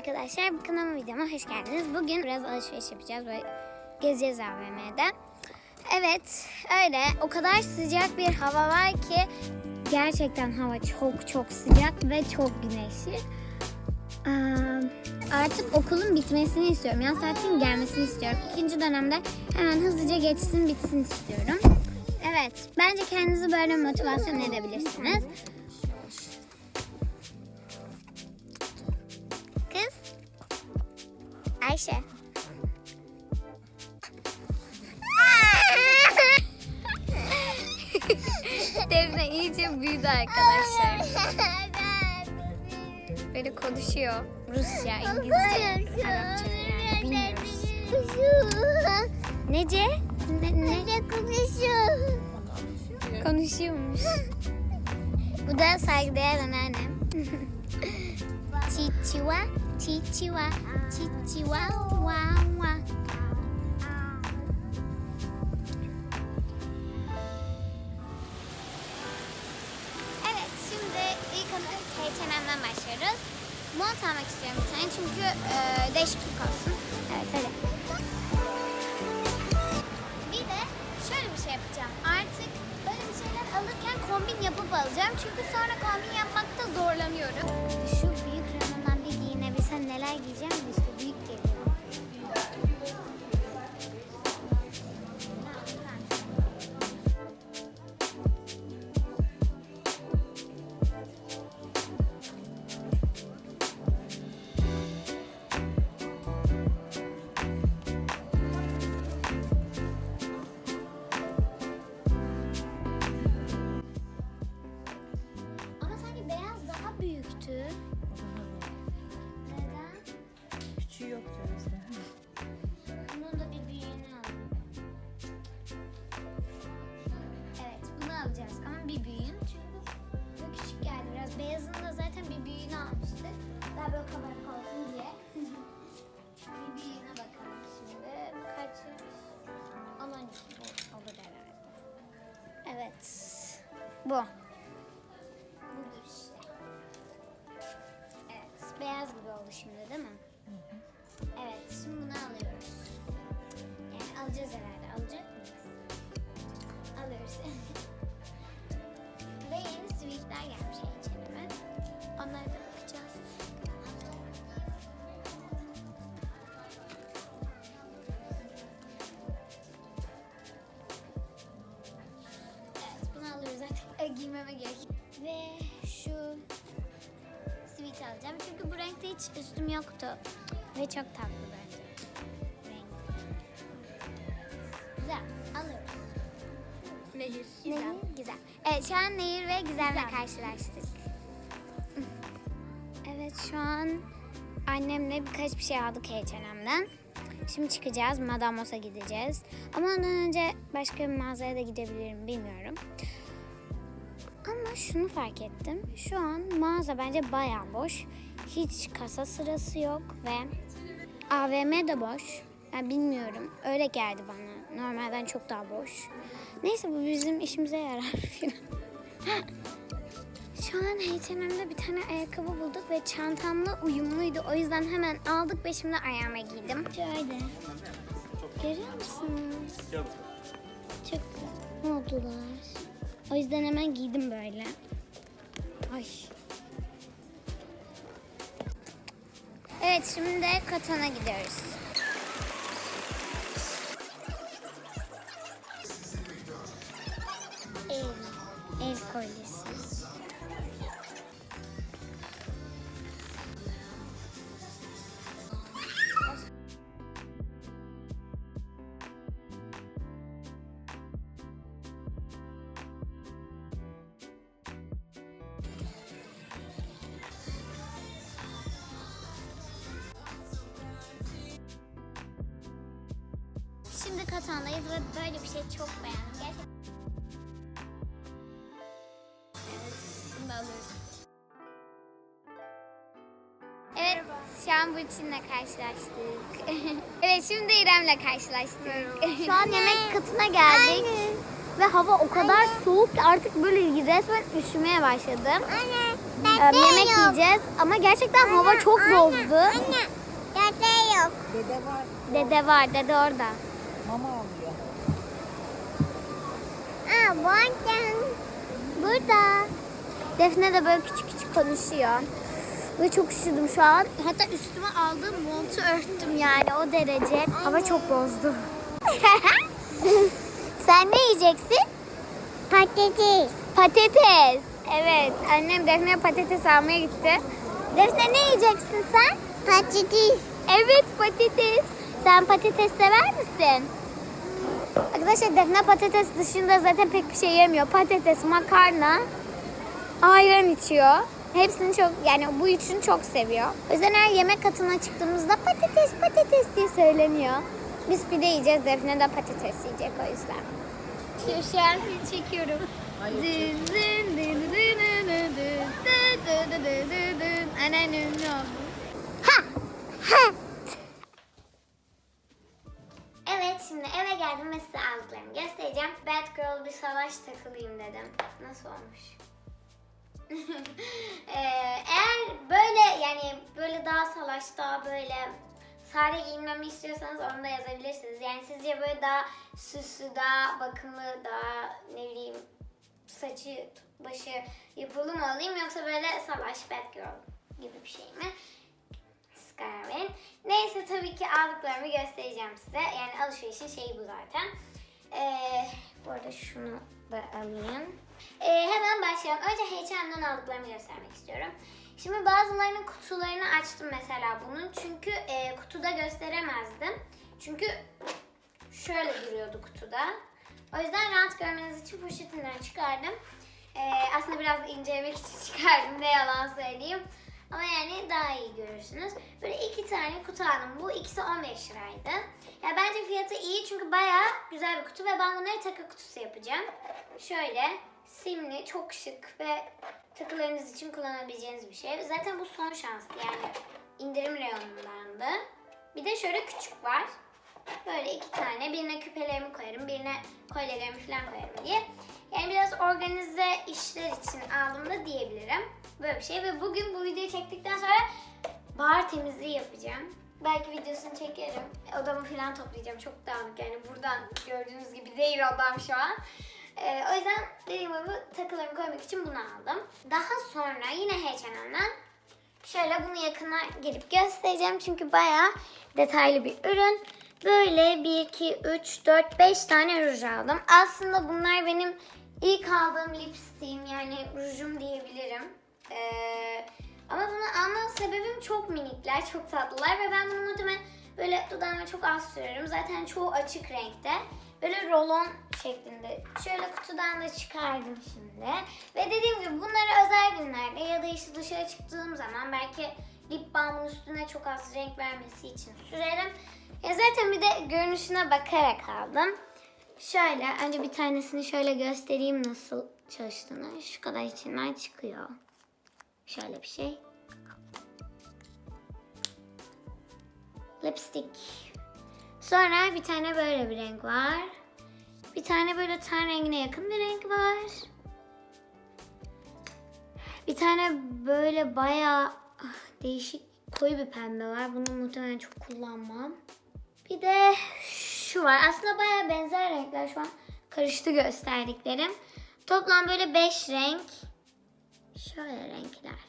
arkadaşlar, bu kanalıma videoma hoş geldiniz. Bugün biraz alışveriş yapacağız ve gezeceğiz AVM'de. Evet, öyle. O kadar sıcak bir hava var ki gerçekten hava çok çok sıcak ve çok güneşli. Artık okulun bitmesini istiyorum. Yaz tatilinin gelmesini istiyorum. İkinci dönemde hemen hızlıca geçsin bitsin istiyorum. Evet, bence kendinizi böyle motivasyon edebilirsiniz. Ayşe. Defne iyice büyüdü arkadaşlar. Böyle konuşuyor. Rusça, İngilizce, Arapça yani bilmiyoruz. Nece? Ne, ne? konuşuyor. Konuşuyormuş. Bu da saygıdeğer anneannem. Chichiwa, chichiwa, chichiwa, wa wa. Evet, şimdi ilk olarak H&M'den başlıyoruz. Mont almak istiyorum bir tane çünkü e, değişiklik olsun. Evet, hadi. Bir de şöyle bir şey yapacağım. Artık böyle bir şeyler alırken kombin yapıp alacağım. Çünkü sonra kombin yapmakta zorlanıyorum. Şu giyinebilsem neler Bu. Budur işte. Evet. Beyaz gibi oldu şimdi değil mi? Giymeme gerek. Ve şu sweet alacağım. Çünkü bu renkte hiç üstüm yoktu. Ve çok tatlı bence. Renk. Güzel. Alıyoruz. Nehir. Nehir, güzel. Evet şu an Nehir ve Gizem'le karşılaştık. Evet şu an annemle birkaç bir şey aldık H&M'den. Şimdi çıkacağız. Madamos'a gideceğiz. Ama ondan önce başka bir mağazaya da gidebilirim bilmiyorum. Şunu fark ettim. Şu an mağaza bence bayağı boş. Hiç kasa sırası yok ve AVM de boş. Yani bilmiyorum. Öyle geldi bana. Normalden çok daha boş. Neyse bu bizim işimize yarar. Şu an H&M'de bir tane ayakkabı bulduk ve çantamla uyumluydu. O yüzden hemen aldık ve şimdi ayağıma giydim. Şöyle. Görüyor musunuz? Çok güzel oldular. O yüzden hemen giydim böyle. Ay. Evet şimdi de Katan'a gidiyoruz. El, el kolyesi. Ve böyle bir şey çok beğendim. Gerçekten. Evet, bunu da alıyoruz. Evet, şu an Burçin'le karşılaştık. evet, şimdi İrem'le karşılaştık. şu an yemek katına geldik. Ve hava o kadar soğuk ki artık böyle resmen üşümeye başladım. Ee, yemek yiyeceğiz ama gerçekten hava çok bozdu. Anne. Dede yok. Dede var. Dede var, dede orada. Mama. Aa, buradan. Burada. Defne de böyle küçük küçük konuşuyor. Ve çok üşüdüm şu an. Hatta üstüme aldığım montu örttüm yani o derece. Hava çok bozdu. Sen ne yiyeceksin? Patates. Patates. Evet. Annem Defne'ye patates almaya gitti. Defne ne yiyeceksin sen? Patates. Evet patates. Sen patates sever misin? Arkadaşlar Defne patates dışında zaten pek bir şey yemiyor. Patates, makarna, ayran içiyor. Hepsini çok yani bu üçünü çok seviyor. O yüzden her yemek katına çıktığımızda patates patates diye söyleniyor. Biz pide yiyeceğiz. Defne de patates yiyecek o yüzden. Şu, şu an seni çekiyorum. Hayır, Dın şimdi eve geldim ve size aldıklarımı göstereceğim. Bad Girl bir savaş takılayım dedim. Nasıl olmuş? Ee, eğer böyle yani böyle daha salaş daha böyle sade giyinmemi istiyorsanız onu da yazabilirsiniz. Yani sizce böyle daha süslü, daha bakımlı, daha ne bileyim saçı başı yapılı mı olayım yoksa böyle salaş bad girl gibi bir şey mi? Karar verin. Neyse tabii ki aldıklarımı göstereceğim size. Yani alışverişin şeyi bu zaten. Ee, bu arada şunu da alayım. Ee, hemen başlayalım. Önce H&M'den aldıklarımı göstermek istiyorum. Şimdi bazılarının kutularını açtım mesela bunun. Çünkü e, kutuda gösteremezdim. Çünkü şöyle duruyordu kutuda. O yüzden rahat görmeniz için poşetinden çıkardım. Ee, aslında biraz incelemek için çıkardım ne yalan söyleyeyim. Ama yani daha iyi görürsünüz. Böyle iki tane kutu aldım. Bu ikisi 15 liraydı. Ya bence fiyatı iyi çünkü bayağı güzel bir kutu ve ben bunları takı kutusu yapacağım. Şöyle simli, çok şık ve takılarınız için kullanabileceğiniz bir şey. Zaten bu son şanstı yani indirim reyonundandı. Bir de şöyle küçük var. Böyle iki tane. Birine küpelerimi koyarım, birine kolyelerimi falan koyarım diye. Yani biraz organize işler için aldım da diyebilirim. Böyle bir şey. Ve bugün bu videoyu çektikten sonra bar temizliği yapacağım. Belki videosunu çekerim. Odamı falan toplayacağım. Çok dağınık yani buradan gördüğünüz gibi değil odam şu an. Ee, o yüzden dediğim gibi takılarımı koymak için bunu aldım. Daha sonra yine H&M'den Şöyle bunu yakına gelip göstereceğim çünkü bayağı detaylı bir ürün. Böyle 1, 2, 3, 4, 5 tane ruj aldım. Aslında bunlar benim ilk aldığım lipstiğim yani rujum diyebilirim. Ee, ama bunu alma sebebim çok minikler, çok tatlılar ve ben bunu muhtemelen böyle dudağıma çok az sürerim. Zaten çoğu açık renkte. Böyle rolon şeklinde. Şöyle kutudan da çıkardım şimdi. Ve dediğim gibi bunları özel günlerde ya da işte dışarı çıktığım zaman belki lip balmın üstüne çok az renk vermesi için sürerim. Ya zaten bir de görünüşüne bakarak aldım. Şöyle önce bir tanesini şöyle göstereyim nasıl çalıştığını. Şu kadar içinden çıkıyor. Şöyle bir şey. Lipstick. Sonra bir tane böyle bir renk var. Bir tane böyle ten rengine yakın bir renk var. Bir tane böyle bayağı ah, değişik koyu bir pembe var. Bunu muhtemelen çok kullanmam. Bir de şu var. Aslında bayağı benzer renkler şu an karıştı gösterdiklerim. Toplam böyle 5 renk. Şöyle renkler.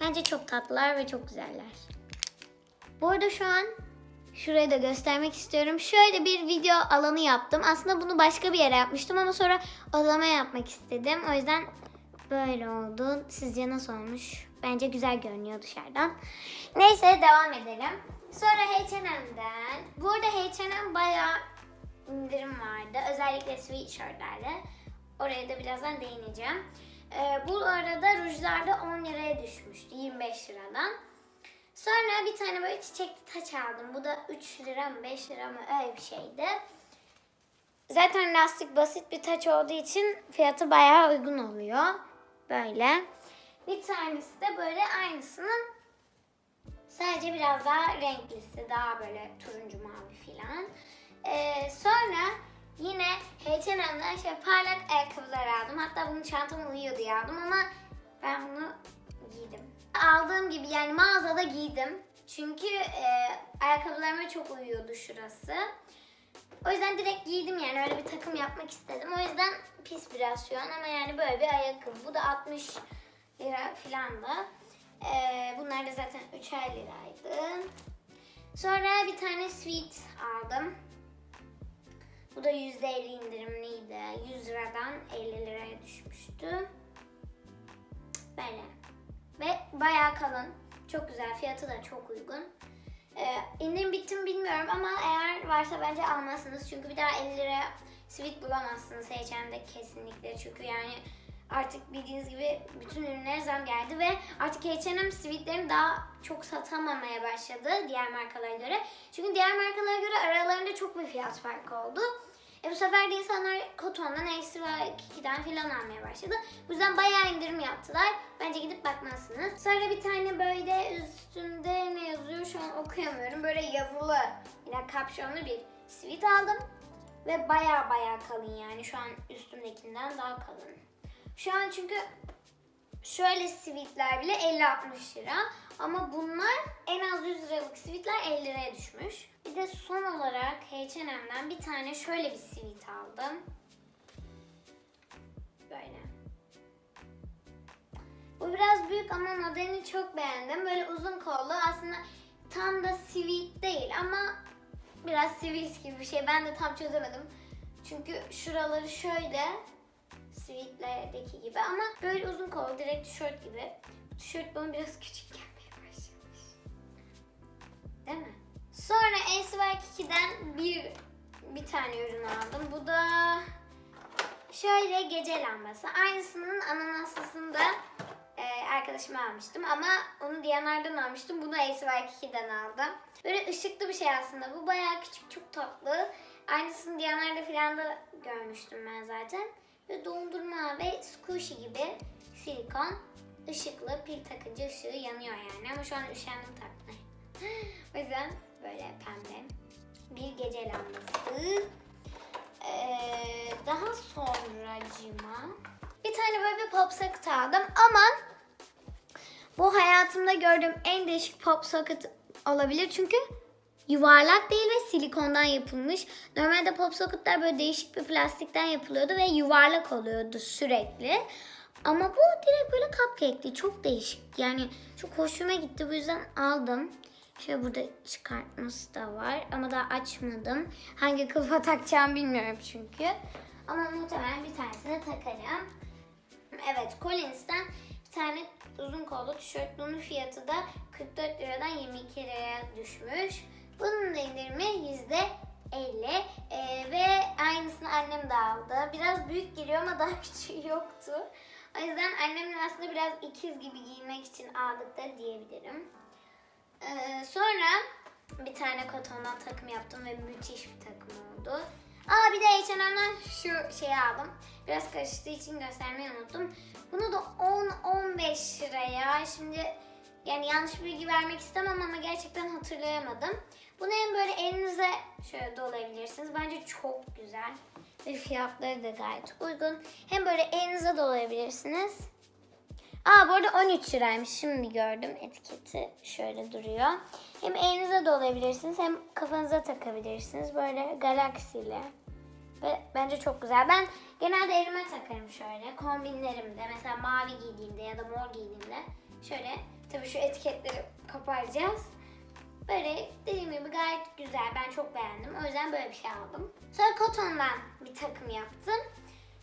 Bence çok tatlılar ve çok güzeller. Bu arada şu an şurayı da göstermek istiyorum. Şöyle bir video alanı yaptım. Aslında bunu başka bir yere yapmıştım ama sonra odama yapmak istedim. O yüzden böyle oldu. Sizce nasıl olmuş? Bence güzel görünüyor dışarıdan. Neyse devam edelim. Sonra H&M'den. Bu arada H&M bayağı indirim vardı. Özellikle sweatshirtlerde. Oraya da birazdan değineceğim. Ee, bu arada rujlarda 10 liraya düşmüştü. 25 liradan. Sonra bir tane böyle çiçekli taç aldım. Bu da 3 lira mı 5 lira mı öyle bir şeydi. Zaten lastik basit bir taç olduğu için fiyatı bayağı uygun oluyor. Böyle. Bir tanesi de böyle aynısının sadece biraz daha renklisi. Daha böyle turuncu mavi filan. Ee, sonra yine H&M'den şöyle parlak ayakkabılar aldım. Hatta bunu çantama uyuyor diye aldım ama ben bunu aldığım gibi yani mağazada giydim. Çünkü e, ayakkabılarıma çok uyuyordu şurası. O yüzden direkt giydim yani öyle bir takım yapmak istedim. O yüzden pis biraz şu an ama yani böyle bir ayakkabı. Bu da 60 lira falan da. E, bunlar da zaten 3'er liraydı. Sonra bir tane sweet aldım. Bu da %50 indirimliydi. 100 liradan 50 liraya düşmüştü. Böyle. Ve bayağı kalın. Çok güzel. Fiyatı da çok uygun. Ee, indirim bitti mi bilmiyorum ama eğer varsa bence almazsınız. Çünkü bir daha 50 liraya sweet bulamazsınız H&M'de kesinlikle. Çünkü yani artık bildiğiniz gibi bütün ürünlere zam geldi ve artık H&M sweetlerini daha çok satamamaya başladı diğer markalara göre. Çünkü diğer markalara göre aralarında çok bir fiyat farkı oldu. E bu sefer de insanlar Koton'dan, H2'den falan almaya başladı. Bu yüzden bayağı indirim yaptılar. Bence gidip bakmalısınız. Sonra bir tane böyle üstünde ne yazıyor şu an okuyamıyorum. Böyle yazılı, yine kapşonlu bir sweat aldım. Ve bayağı bayağı kalın yani. Şu an üstümdekinden daha kalın. Şu an çünkü şöyle sweetler bile 50-60 lira. Ama bunlar en az 100 liralık sweetler 50 liraya düşmüş. Bir de son olarak H&M'den bir tane şöyle bir sweet aldım. Böyle. Bu biraz büyük ama modelini çok beğendim. Böyle uzun kollu aslında tam da sweet değil ama biraz sweet gibi bir şey. Ben de tam çözemedim. Çünkü şuraları şöyle sweetlerdeki gibi ama böyle uzun kollu direkt tişört gibi. Bu tişört bana biraz küçük gelmeye başlamış. Değil mi? Sonra ASY2'den bir bir tane ürün aldım. Bu da şöyle gece lambası. Aynısının ananaslısını da e, arkadaşıma almıştım ama onu Diyanar'dan almıştım. Bunu ASY2'den aldım. Böyle ışıklı bir şey aslında. Bu bayağı küçük, çok tatlı. Aynısını Diyanar'da falan da görmüştüm ben zaten. Ve dondurma ve squishy gibi silikon ışıklı pil takınca ışığı yanıyor yani. Ama şu an üşendim takmaya. o yüzden böyle pembe bir gece lambası. Ee, daha sonracıma bir tane böyle bir pop aldım ama bu hayatımda gördüğüm en değişik pop olabilir çünkü yuvarlak değil ve silikondan yapılmış. Normalde pop böyle değişik bir plastikten yapılıyordu ve yuvarlak oluyordu sürekli. Ama bu direkt böyle cupcake'ti. Çok değişik. Yani çok hoşuma gitti. Bu yüzden aldım. Şöyle burada çıkartması da var. Ama daha açmadım. Hangi kılıfa takacağım bilmiyorum çünkü. Ama muhtemelen bir tanesini takarım. Evet Collins'ten bir tane uzun kollu tişört. Bunun fiyatı da 44 liradan 22 liraya düşmüş. Bunun da indirimi yüzde 50 Ee, ve aynısını annem de aldı. Biraz büyük geliyor ama daha küçüğü yoktu. O yüzden annemle aslında biraz ikiz gibi giyinmek için aldık da diyebilirim. Ee, sonra bir tane kotondan takım yaptım ve müthiş bir takım oldu. Aa bir de H&M'den şu şeyi aldım. Biraz karıştığı için göstermeyi unuttum. Bunu da 10-15 liraya. Şimdi yani yanlış bilgi vermek istemem ama gerçekten hatırlayamadım. Bunu hem böyle elinize şöyle dolayabilirsiniz. Bence çok güzel. Ve fiyatları da gayet uygun. Hem böyle elinize dolayabilirsiniz. Aa bu arada 13 liraymış. Şimdi gördüm etiketi. Şöyle duruyor. Hem elinize dolayabilirsiniz hem kafanıza takabilirsiniz. Böyle galaksiyle. Ve bence çok güzel. Ben genelde elime takarım şöyle. Kombinlerimde mesela mavi giydiğimde ya da mor giydiğimde şöyle tabii şu etiketleri koparacağız. Böyle dediğim gibi gayet güzel. Ben çok beğendim. O yüzden böyle bir şey aldım. Sonra kotondan bir takım yaptım.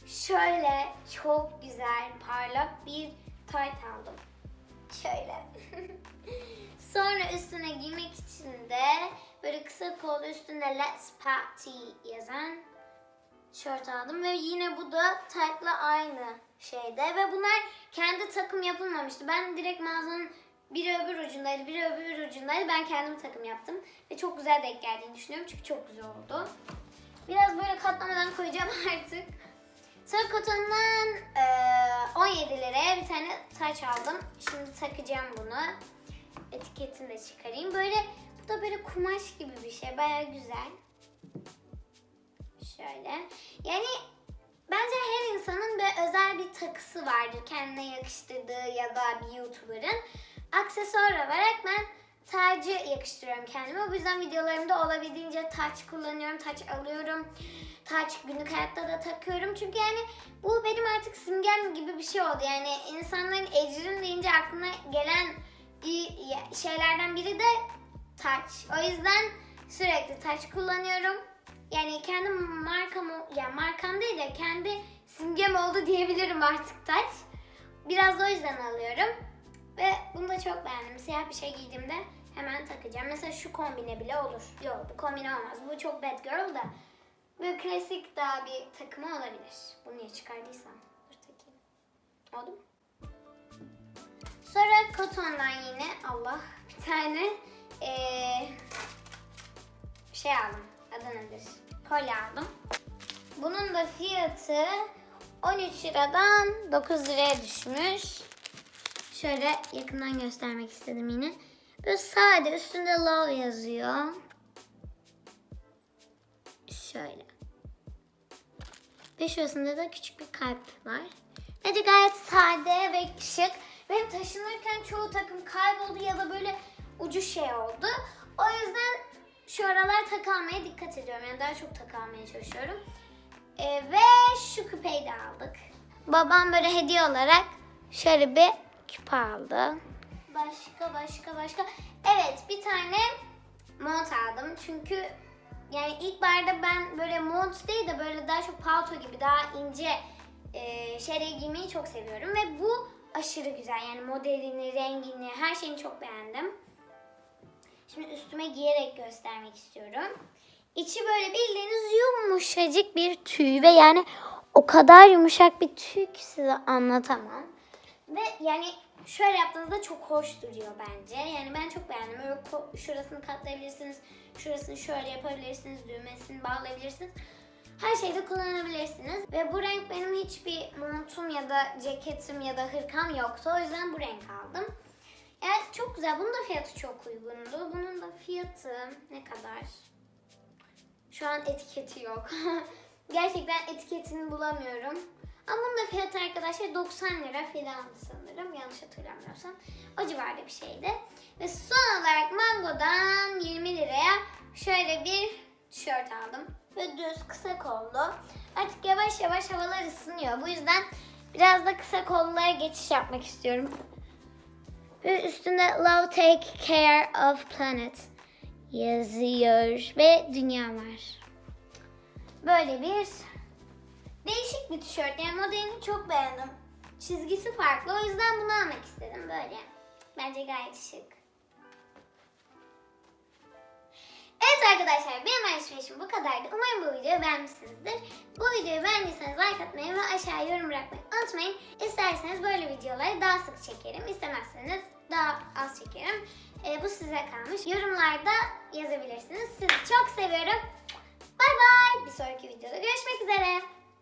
Şöyle çok güzel parlak bir tayt aldım. Şöyle. Sonra üstüne giymek için de böyle kısa kollu üstünde Let's Party yazan tişört aldım ve yine bu da tight'la aynı şeyde ve bunlar kendi takım yapılmamıştı. Ben direkt mağazanın biri öbür ucundaydı, biri öbür ucundaydı. Ben kendim takım yaptım ve çok güzel denk geldiğini düşünüyorum çünkü çok güzel oldu. Biraz böyle katlamadan koyacağım artık. Sonra kotondan eee, 17 liraya bir tane taç aldım. Şimdi takacağım bunu. Etiketini de çıkarayım. Böyle bu da böyle kumaş gibi bir şey. Baya güzel. Şöyle. Yani bence her insanın bir özel bir takısı vardır kendine yakıştırdığı ya da bir YouTuber'ın. Aksesuar olarak ben tacı yakıştırıyorum kendime. Bu yüzden videolarımda olabildiğince taç kullanıyorum, taç alıyorum. Taç günlük hayatta da takıyorum. Çünkü yani bu benim artık simgem gibi bir şey oldu. Yani insanların ecrin deyince aklına gelen şeylerden biri de taç. O yüzden sürekli taç kullanıyorum. Yani kendi markam, yani markam değil de kendi simgem oldu diyebilirim artık taç. Biraz da o yüzden alıyorum. Ve bunu da çok beğendim. Siyah bir şey giydiğimde hemen takacağım. Mesela şu kombine bile olur. Yok bu kombine olmaz. Bu çok bad girl da. Böyle klasik daha bir takımı olabilir. Bunu niye çıkardıysam. Dur takayım. Oldu mu? Sonra kotondan yine Allah bir tane eee, şey aldım. Adı nedir? Kolye aldım. Bunun da fiyatı 13 liradan 9 liraya düşmüş. Şöyle yakından göstermek istedim yine. Böyle sade üstünde love yazıyor. Şöyle. Ve şurasında da küçük bir kalp var. Bence gayet sade ve şık. Benim taşınırken çoğu takım kayboldu ya da böyle ucu şey oldu. O yüzden şu aralar takı almaya dikkat ediyorum. Yani daha çok takı almaya çalışıyorum. Ee, ve şu küpeyi de aldık. Babam böyle hediye olarak şöyle bir küpe aldı. Başka başka başka. Evet bir tane mont aldım. Çünkü yani ilk barda ben böyle mont değil de böyle daha çok palto gibi daha ince e, şeyleri giymeyi çok seviyorum. Ve bu aşırı güzel. Yani modelini, rengini, her şeyini çok beğendim. Şimdi üstüme giyerek göstermek istiyorum. İçi böyle bildiğiniz yumuşacık bir tüy ve yani o kadar yumuşak bir tüy ki size anlatamam. Ve yani şöyle yaptığınızda çok hoş duruyor bence. Yani ben çok beğendim. Öyle ko- şurasını katlayabilirsiniz. Şurasını şöyle yapabilirsiniz. Düğmesini bağlayabilirsiniz. Her şeyde kullanabilirsiniz. Ve bu renk benim hiçbir montum ya da ceketim ya da hırkam yoktu. O yüzden bu renk aldım. Evet çok güzel. Bunun da fiyatı çok uygundu. Bunun da fiyatı ne kadar? Şu an etiketi yok. Gerçekten etiketini bulamıyorum. Ama bunun da fiyatı arkadaşlar 90 lira falan sanırım. Yanlış hatırlamıyorsam. O civarda bir şeydi. Ve son olarak Mango'dan 20 liraya şöyle bir tişört aldım. Ve düz kısa kollu. Artık yavaş yavaş havalar ısınıyor. Bu yüzden biraz da kısa kollulara geçiş yapmak istiyorum. Ve üstünde Love Take Care of Planet yazıyor. Ve dünya var. Böyle bir değişik bir tişört. Yani modelini çok beğendim. Çizgisi farklı. O yüzden bunu almak istedim böyle. Bence gayet şık. Evet arkadaşlar benim alışverişim bu kadardı. Umarım bu videoyu beğenmişsinizdir. Bu videoyu beğendiyseniz like atmayı ve aşağıya yorum bırakmayı unutmayın. İsterseniz böyle videoları daha sık çekerim. İstemezseniz daha az çekerim. Ee, bu size kalmış. Yorumlarda yazabilirsiniz. Sizi çok seviyorum. Bay bay. Bir sonraki videoda görüşmek üzere.